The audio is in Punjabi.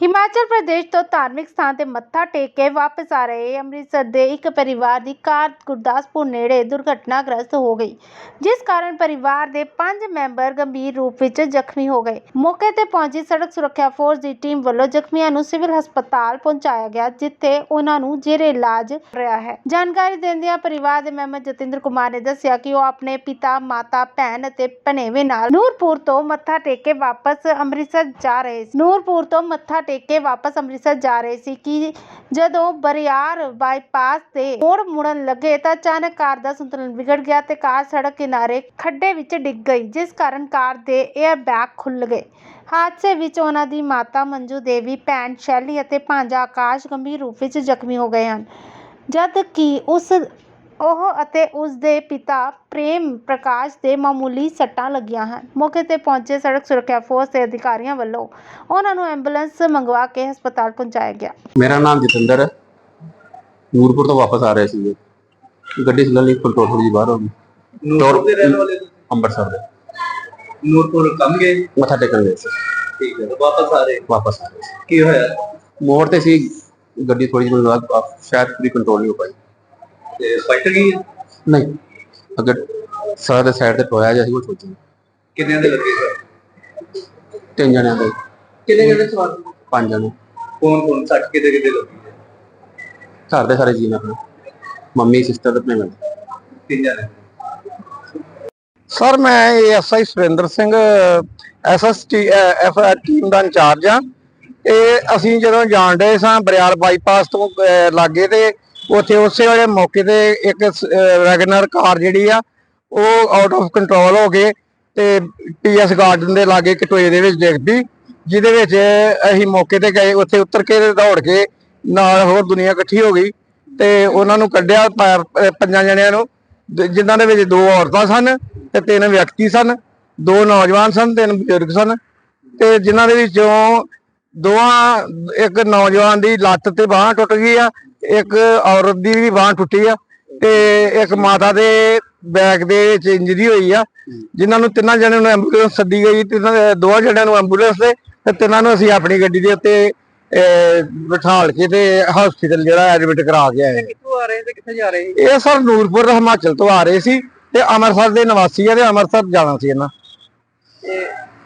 ਹਿਮਾਚਲ ਪ੍ਰਦੇਸ਼ ਤੋਂ ਧਾਰਮਿਕ ਸਥਾਨ ਤੇ ਮੱਥਾ ਟੇਕ ਕੇ ਵਾਪਸ ਆ ਰਹੇ ਅੰਮ੍ਰਿਤਸਰ ਦੇ ਇੱਕ ਪਰਿਵਾਰ ਦੀ ਕਾਰ ਗੁਰਦਾਸਪੁਰ ਨੇੜੇ ਦੁਰਘਟਨਾਗ੍ਰਸਤ ਹੋ ਗਈ, ਜਿਸ ਕਾਰਨ ਪਰਿਵਾਰ ਦੇ 5 ਮੈਂਬਰ ਗੰਭੀਰ ਰੂਪ ਵਿੱਚ ਜ਼ਖਮੀ ਹੋ ਗਏ। ਮੌਕੇ ਤੇ ਪਹੁੰਚੀ ਸੜਕ ਸੁਰੱਖਿਆ ਫੋਰਸ ਦੀ ਟੀਮ ਵੱਲੋਂ ਜ਼ਖਮੀਆਂ ਨੂੰ ਸਿਵਲ ਹਸਪਤਾਲ ਪਹੁੰਚਾਇਆ ਗਿਆ, ਜਿੱਥੇ ਉਹਨਾਂ ਨੂੰ ਜੇਰੇ ਇਲਾਜ ਰਿਹਾ ਹੈ। ਜਾਣਕਾਰੀ ਦਿੰਦਿਆਂ ਪਰਿਵਾਰ ਦੇ ਮੈਂਬਰ ਜਤਿੰਦਰ ਕੁਮਾਰ ਨੇ ਦੱਸਿਆ ਕਿ ਉਹ ਆਪਣੇ ਪਿਤਾ, ਮਾਤਾ, ਭੈਣ ਅਤੇ ਭਣੇਵੇਂ ਨਾਲ ਨੂਰਪੁਰ ਤੋਂ ਮੱਥਾ ਟੇਕ ਕੇ ਵਾਪਸ ਅੰਮ੍ਰਿਤਸਰ ਜਾ ਰਹੇ ਸੀ। ਨੂਰਪੁਰ ਤੋਂ ਮੱਥਾ ਟੇਕ ਕੇ ਵਾਪਸ ਅੰਮ੍ਰਿਤਸਰ ਜਾ ਰਹੇ ਸੀ ਕਿ ਜਦੋਂ ਬਰਿਆਰ ਬਾਈਪਾਸ ਤੇ ਮੋੜ ਮੁੜਨ ਲੱਗੇ ਤਾਂ ਅਚਾਨਕ ਕਾਰ ਦਾ ਸੰਤੁਲਨ ਵਿਗੜ ਗਿਆ ਤੇ ਕਾਰ ਸੜਕ ਕਿਨਾਰੇ ਖੱਡੇ ਵਿੱਚ ਡਿੱਗ ਗਈ, ਜਿਸ ਕਾਰਨ ਕਾਰ ਦੇ 에ਅਰ ਬੈਗ ਖੁੱਲ ਗਏ। ਹਾਦਸੇ ਵਿੱਚ ਉਹਨਾਂ ਦੀ ਮਾਤਾ ਮੰਜੂ ਦੇਵੀ, ਭੈਣ ਸ਼ੈਲੀ ਅਤੇ ਭਾਂਜਾ ਆਕਾਸ਼ ਗੰਭੀਰ ਰੂਪ ਵਿੱਚ ਜ਼ਖਮੀ ਹੋ ਗਏ ਹਨ ਜਦ ਕਿ ਉਸ ਉਹ ਅਤੇ ਉਸ ਦੇ ਪਿਤਾ ਪ੍ਰੇਮ ਪ੍ਰਕਾਸ਼ ਦੇ ਮਾਮੂਲੀ ਸੱਟਾਂ ਲੱਗੀਆਂ ਹਨ। ਮੌਕੇ ਤੇ ਪਹੁੰਚੇ ਸੜਕ ਸੁਰੱਖਿਆ ਫੋਰਸ ਦੇ ਅਧਿਕਾਰੀਆਂ ਵੱਲੋਂ ਉਹਨਾਂ ਨੂੰ ਐਂਬੂਲੈਂਸ ਮੰਗਵਾ ਕੇ ਹਸਪਤਾਲ ਪਹੁੰਚਾਇਆ ਗਿਆ। ਮੇਰਾ ਨਾਮ ਜਤਿੰਦਰ ਹੈ। ਨੂਰਪੁਰ ਤੋਂ ਵਾਪਸ ਆ ਰਹੇ ਸੀ ਗੱਡੀ ਚੱਲਣ ਲਈ ਕੰਟਰੋਲ ਥੋੜੀ ਬਾਹਰ ਹੋ ਗਈ। ਨੂਰਪੁਰ ਦੇ ਰਹਿਣ ਵਾਲੇ ਤੁਸੀਂ? ਅੰਮ੍ਰਿਤਸਰ ਦੇ। ਨੂਰਪੁਰ ਕੰਮ ਗਏ? ਮੱਥਾ ਟੇਕਣ ਗਏ ਸੀ। ਠੀਕ ਹੈ ਵਾਪਸ ਆ ਰਹੇ? ਵਾਪਸ ਆ ਰਹੇ ਕੀ ਹੋਇਆ? ਮੋੜ ਤੇ ਸੀ ਗੱਡੀ ਥੋੜੀ ਜਿਹੀ ਬਾਅਦ ਸ਼ਾਇਦ ਪੂਰੀ ਕੰਟਰੋਲ ਨਹੀਂ ਹੋ ਪਾਈ। ਤੇ ਫਾਈਟਰ ਗਈ ਨਹੀਂ। ਅਗਰ ਸਾਰਾ ਦੇ ਸਾਈਡ ਤੇ ਟੋਇਆ ਜਿਹਾ ਸੀ ਉਹ ਸੋਚੀ। ਕਿੰਨਿਆਂ ਦੇ ਲੱਗੇ ਸਰ? ਤਿੰਨ ਜਣਿਆਂ ਦੇ। ਕਿੰਨੇ ਕਿੰਨੇ ਸਵਾਰ? ਪੰਜ ਜਣੇ। ਕੌਣ ਕੌਣ? ਸੱਟ ਕਿਤੇ ਕਿਤੇ ਲੱਗੀ ਹੈ? ਘਰ ਦੇ ਸਾਰੇ ਜੀ ਨੇ ਆਪਣੇ ਮੰਮੀ ਸਿਸਟਰ ਤੇ ਆਪਣੇ ਮੈਂ ਤਿੰਨ ਜਣੇ। ਸਰ ਮੈਂ SI Surinder Singh SST F team ਦਾ ਇੰਚਾਰਜ ਆ ਇਹ ਅਸੀਂ ਜਦੋਂ ਜਾਣ ਰਹੇ ਸਾਂ ਬਰਿਆਲ ਬਾਈਪਾਸ ਤੋਂ ਅਹ, ਲਾਗੇ ਤੇ ਉੱਥੇ ਉਸੇ ਵੇਲੇ ਮੌਕੇ ਤੇ ਇੱਕ ਵੈਗਨਰ ਕਾਰ ਜਿਹੜੀ ਆ, ਉਹ ਆਊਟ ਆਫ ਕੰਟਰੋਲ ਹੋ ਕੇ ਤੇ ਪੀਐਸ ਗਾਰਡਨ ਦੇ ਲਾਗੇ ਕਟੋਏ ਦੇ ਵਿੱਚ ਡਿੱਗ ਜਿਹਦੇ ਵਿੱਚ ਅਸੀਂ ਮੌਕੇ ਤੇ ਗਏ, ਉੱਥੇ ਉਤਰ ਕੇ ਦੌੜ ਕੇ ਨਾਲ ਹੋਰ ਦੁਨੀਆ ਇਕੱਠੀ ਹੋ ਗਈ ਤੇ ਉਹਨਾਂ ਨੂੰ ਕੱਢਿਆ ਪੈਰ- ਪੰਜਾਂ ਜਣਿਆਂ ਨੂੰ, ਜ- ਜਿਨ੍ਹਾਂ ਦੇ ਵਿੱਚ ਦੋ ਔਰਤਾਂ ਸਨ ਤੇ ਤਿੰਨ ਵਿਅਕਤੀ ਸਨ, ਦੋ ਨੌਜਵਾਨ ਸਨ, ਤਿੰਨ ਬਜ਼ੁਰਗ ਸਨ ਤੇ ਜਿਨ੍ਹਾਂ ਦੇ ਵਿੱਚੋਂ ਦੋਵਾਂ, ਇੱਕ ਨੌਜਵਾਨ ਦੀ ਲੱਤ ਤੇ ਬਾਹ ਟੁੱਟ ਗਈ ਆ ਇੱਕ ਔਰਤ ਦੀ ਵੀ ਬਾਹ ਟੁੱਟੀ ਆ ਤੇ ਇੱਕ ਮਾਤਾ ਦੇ ਬੈਕ ਦੇ ਵਿੱਚ ਇੰਜਰੀ ਹੋਈ ਆ। ਜਿਨ੍ਹਾਂ ਨੂੰ ਤਿੰਨਾਂ ਜਣਿਆਂ ਨੂੰ ਐਂਬੂਲੈਂਸ ਸੱਦੀ ਗਈ ਤਿੰਨਾਂ ਦੇ- ਦੋਵਾਂ ਜਣਿਆਂ ਨੂੰ ਐਂਬੂਲੈਂਸ ਤੇ ਤੇ ਤਿੰਨਾਂ ਨੂੰ ਅਸੀਂ ਆਪਣੀ ਗੱਡੀ ਦੇ ਉੱਤੇ ਬਿਠਾਲ ਕੇ ਤੇ ਹਸਪੀਟਲ ਜਿਹੜਾ ਐਡਮਿਟ ਕਰਾ ਕੇ ਆਏ ਕਿੱਥੋਂ ਆ ਰਹੇ ਤੇ ਕਿੱਥੇ ਜਾ ਰਹੇ? ਇਹ ਸਰ ਨੂਰਪੁਰ ਹਿਮਾਚਲ ਤੋਂ ਆ ਰਹੇ ਸੀ ਤੇ ਅੰਮ੍ਰਿਤਸਰ ਦੇ ਨਿਵਾਸੀ ਆ ਤੇ ਅੰਮ੍ਰਿਤਸਰ ਜਾਣਾ ਸੀ ਇਹਨਾਂ। ਇਹ